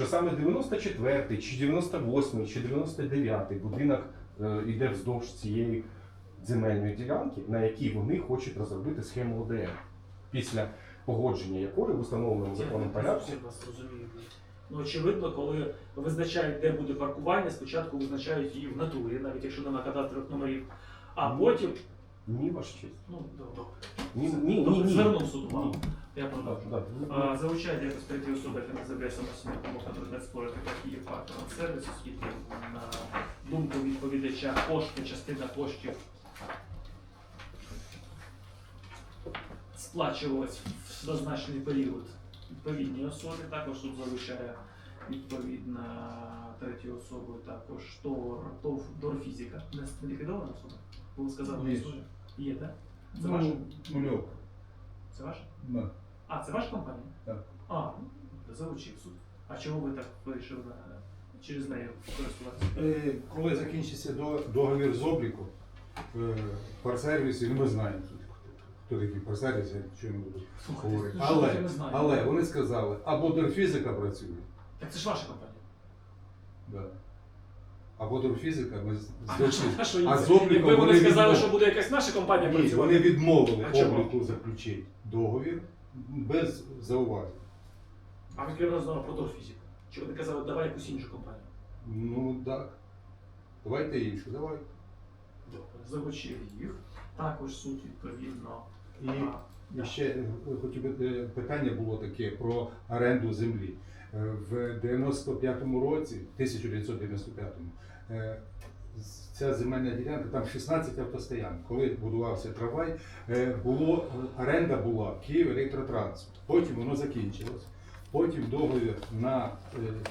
що саме 94-й, чи 98-й, чи 99-й будинок е, йде вздовж цієї земельної ділянки, на якій вони хочуть розробити схему ОДР, після погодження якої в установленому законом порядку. Ну, очевидно, коли визначають, де буде паркування, спочатку визначають її в натурі, навіть якщо немає кадастрових номерів, а потім. Ні, ваш честь. Ну, добре. Ні, ні, ні, ні. Звернув суд увагу. Я продовжу. Залучайте якось третій особи, яка не заявляє самостійно на предмет спору таких є фактором сервісу, оскільки на думку відповідача кошти, частина коштів сплачувалась в зазначений період відповідній особі. Також суд залучає відповідно третю особу, також ТОВ Дорфізика. Не не ліквідована особа? Ви сказали, Є. що. Є, так? Це ваша? Ну, нульов. Це ваша? Да. А, це ваша компанія? Так. А, ну, залучив суд. А чому ви так вирішили на- через неї користуватися? Е, Коли закінчиться до- договір з обліку е, парсервісів, ну, ми знаємо, хто такі парсервіси, я нічого не буду говорити. ну, що Але, але вони сказали, або Дорфізика працює, Так це ж ваша компанія. да. Ми А, з- що- що а з обліком Якби вони сказали, що буде якась наша компанія Ні, працювати. вони відмовили А чому? обліку заключити договір без зауважень. А ви керівник знову про Дорфізик. Чи вони казали, давай якусь іншу компанію? Ну так. Давайте іншу, давайте. Добре, залучив їх. Також суд відповідно. І а, І ще е, хотів би е, питання було таке про оренду землі. Е, В 95-му році, 1995-му, е, ця земельна ділянка, там 16 автостоянок. Коли будувався трамвай, е, було, оренда була Київ електротранс. Потім воно закінчилось. Потім договір на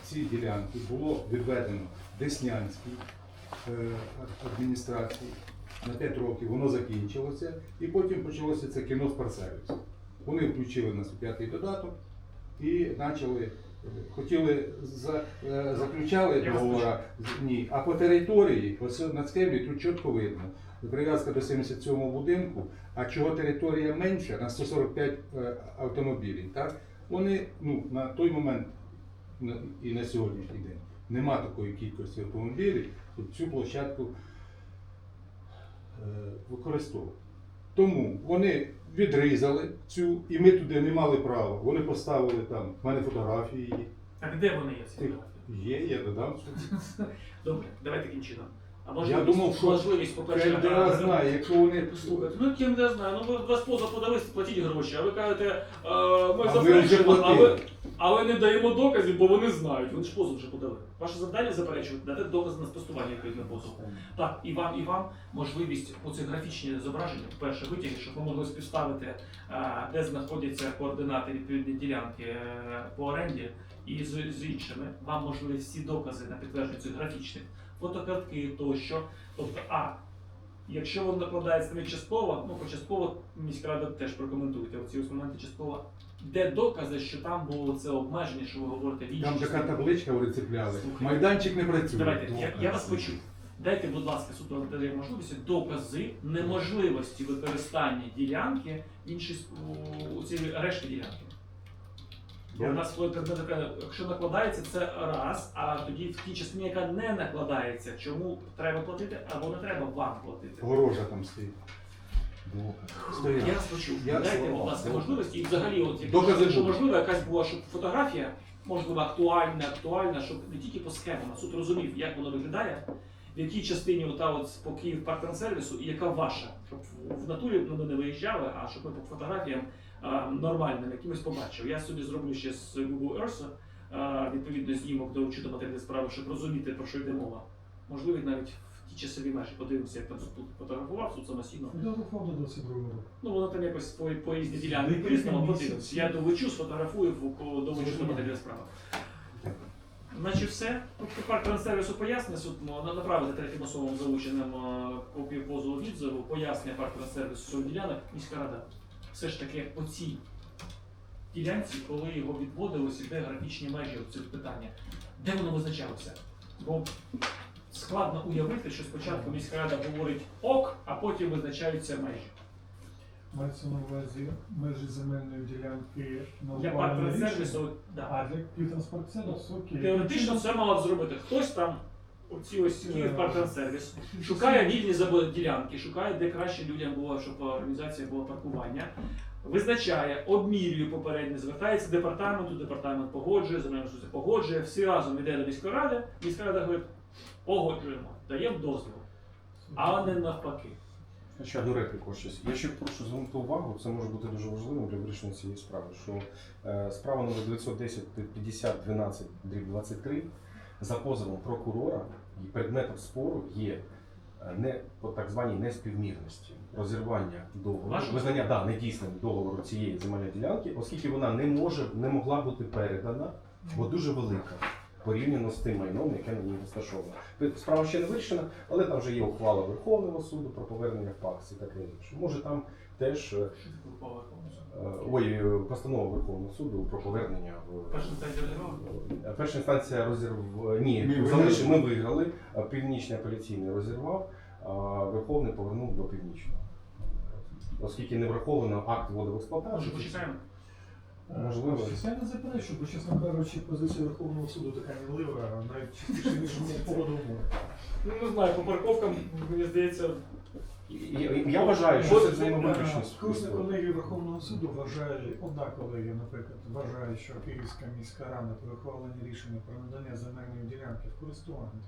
ці ділянки було відведено Деснянській адміністрації на 5 років воно закінчилося, і потім почалося це кіно з парсервісу. Вони включили нас у п'ятий додаток і почали, хотіли за, е, заключали Я договора, ні, а по території, ось на схемі тут чітко видно. Прив'язка до 77 будинку, а чого територія менша на 145 е, автомобілів. Так? Вони ну, на той момент на- і на сьогоднішній день нема такої кількості автомобілів, щоб цю площадку е, використовувати. Тому вони відрізали цю, і ми туди не мали права. Вони поставили там, в мене фотографії є. Так де вони є ці фотографії? Є, я додам. Добре, давайте таким чином. А Я можливість, думав, що можливість, по-перше, КМДА а, знає, якщо вони Слухайте, ну ким не знаю, ну ви вас поза подали, платіть гроші, а ви кажете, е, ми А ви вже а ви, але не даємо доказів, бо вони знають. Вони ж позов вже подали. Ваше завдання заперечувати, дати докази на спростування відповідно позову. Так, і вам, і вам можливість по ці графічні зображення, перше витяги, щоб ви могли співставити, е, де знаходяться координати відповідної ділянки е, по оренді, і з, з іншими. Вам можливі всі докази на підтвердження цих графічних фотокартки тощо. Тобто, а якщо воно накладається навіть частково, ну початково міська рада теж прокоментуйте оці ось моменти частково. Де докази, що там було це обмеження, що ви говорите в іншій там така частині? табличка вони цепляли. Слухайте. Майданчик не працює. Давайте, я, я вас почув. Дайте, будь ласка, суду дає можливості докази неможливості використання ділянки с- у, цій решті ділянки. Бо у нас коли предмет така, якщо накладається, це раз, а тоді в тій частині, яка не накладається, чому треба платити або не треба вам платити. Огорожа там стоїть. Я. Я- Дайте, будь ласка, можливості і взагалі, от Докази якщо будуть. можливо, якась була, щоб фотографія, можливо, актуальна, актуальна, щоб не тільки по схемам, а суд розумів, як воно виглядає, в якій частині ота от по Київ сервісу і яка ваша. Щоб в- натурі ми не виїжджали, а щоб ми по фотографіям а, нормальним якимось побачив. Я собі зроблю ще з Google Earth, а, відповідно знімок до чудо матеріалів справи, щоб розуміти, про що йде мова. Можливо, навіть ті часові межі подивимося, як там суд фотографував суд самостійно. Фотографував до 22 року. Ну, воно там якось по, по різні ділянки по-різному подивимося. Я довечу, сфотографую, в- довечу Зрозуміло. матеріал справи. Значить, все. Тут тепер трансервісу пояснення, суд ну, направити третім особам залученим е, копію позову відзиву, пояснення парк трансервісу цього ділянок, міська рада. Все ж таки по цій ділянці, коли його відводилося, де графічні межі цих питання, де воно визначалося? Бо складно уявити, що спочатку міська рада говорить ок, а потім визначаються межі. Мається на увазі межі земельної ділянки на Для парктранссервісу, да. А для півтранспортсервісу, окей. Теоретично все мало б зробити. Хтось там, оці ось Е, Київ парктранссервіс, шукає вільні забо- ділянки, шукає, де краще людям було, щоб організація була паркування. Визначає, обмірює попередньо, звертається до департаменту, департамент погоджує, земельна погоджує, всі разом йде до міської ради, міська рада говорить, погоджуємо, даємо дозвіл, а не навпаки. Ще одну репліку щось. Я ще прошу звернути увагу, це може бути дуже важливим для вирішення цієї справи. Що е, справа номер 910 50 12 23 за позовом прокурора і предметом спору є е, не по так званій неспівмірності розірвання договору, Вашого? визнання да, недійсним договору цієї земельної ділянки, оскільки вона не може не могла бути передана, бо дуже велика. Порівняно з тим майном, яке на ній розташовано. Справа ще не вирішена, але там вже є ухвала Верховного суду про повернення в ПАКС і таке інше. Може там теж е, е, ой, е, постанова Верховного суду про повернення в Перша інстанція розірвала? Перша інстанція розірвала. Ні, Ми залиш... виграли. ми виграли. Північний апеляційний розірвав, а Верховний повернув до північного. Оскільки не враховано акт вводу в Може, почекаємо? Можливо. Я не заперечую, бо, чесно кажучи, позиція Верховного суду така мінлива, навіть частіше, ніж погода умови. Ну, не знаю, по парковкам, мені здається, і- Я вважаю, що це взаємовиключно. Курсні колеги Верховного суду вважає, одна колегія, наприклад, вважає, що Київська міська рада при ухваленні рішення про надання земельної ділянки в користування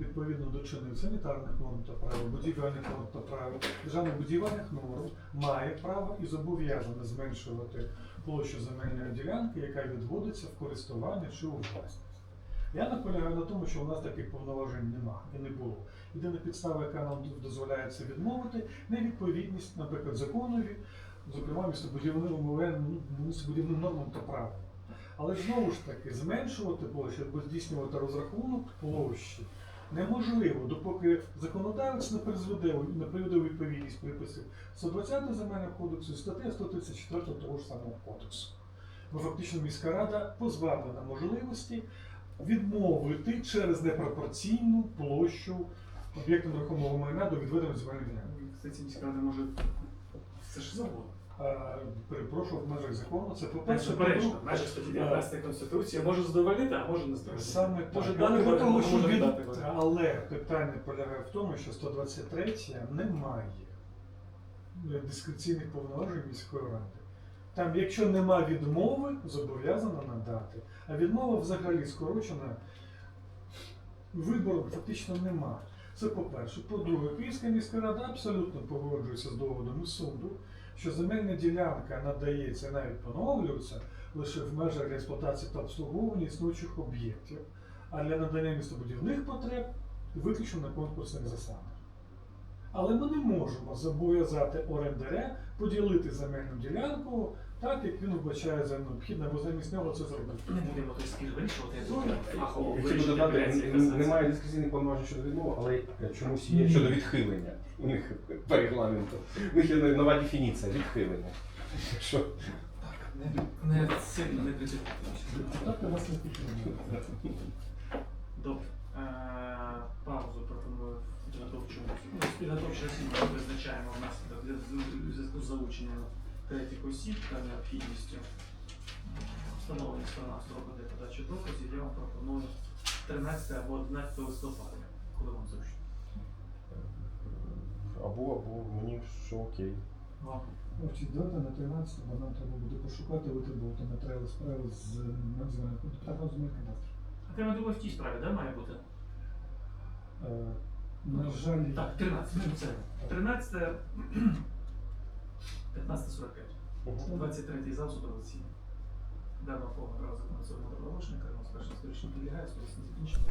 відповідно до чинних санітарних норм та правил, будівельних норм та правил, державних будівельних норм має право і зобов'язане зменшувати площу земельної ділянки, яка відводиться в користування чи у власність. Я наполягаю на тому, що у нас таких повноважень немає і не було. Єдина підстава, яка нам дозволяє це відмовити, невідповідність, наприклад, законові, зокрема містобудівним містобудівним нормам та правилам. Але знову ж таки, зменшувати площу або здійснювати розрахунок площі неможливо, допоки законодавець не призведе не приведе відповідність приписів 120 земельного кодексу і стаття 134 того ж самого кодексу. Бо фактично міська рада позбавлена можливості відмовити через непропорційну площу об'єкту нерухомого майна до відведення земельної ділянки. кстати, міська рада може все ж завгодно. Перепрошую, в межах закону це по-перше. заперечно, по-друге, наша статті 19 Конституції може задовольнити, а може не задовольнити. Саме Може так. дати Але, варіант, може не від- дати варіант. але питання полягає в тому, що 123 не має дискреційних повноважень міської ради. Там, якщо нема відмови, зобов'язана надати. А відмова взагалі скорочена, вибору фактично нема. Це по-перше. По-друге, Київська міська рада абсолютно погоджується з доводом суду, що земельна ділянка надається, навіть поновлюється лише в межах експлуатації та обслуговування існуючих об'єктів, а для надання містобудівних потреб виключно на конкурсних засадах. Але ми не можемо зобов'язати орендаря поділити земельну ділянку так, як він вбачає за необхідне, бо замість нього це зробити. Не будемо той вирішувати, я думаю, фахово Хотів вирішити додати, н- немає дискусійних повноважень щодо відмови, але чомусь є щодо відхилення. У них по регламенту. У них є нова дефініція відхилення. Що? Не, не сильно не критикуйтесь. Так у нас не підтримує. Добре. Е, Паузу пропоную в підготовчому. Ну, з підготовчого засідання визначаємо внаслідок в зв'язку з залученням третіх осіб та необхідністю встановлення сторона строку для подачі доказів. Я вам пропоную 13 або 11 листопада, коли вам зручно. Або, або мені що окей. Вам Значить, дата на 13, бо нам треба буде пошукати, витребувати матеріали справи з земельних кадастрів. А ти, я думаю, в тій справі, де має бути? Е, На жаль, Так, 13. Ну, це 13, 15.45. 23 зал судового засідання. Дана повна разом на цьому добровольчника, у нас перше сторічно підлягає, судове закінчення.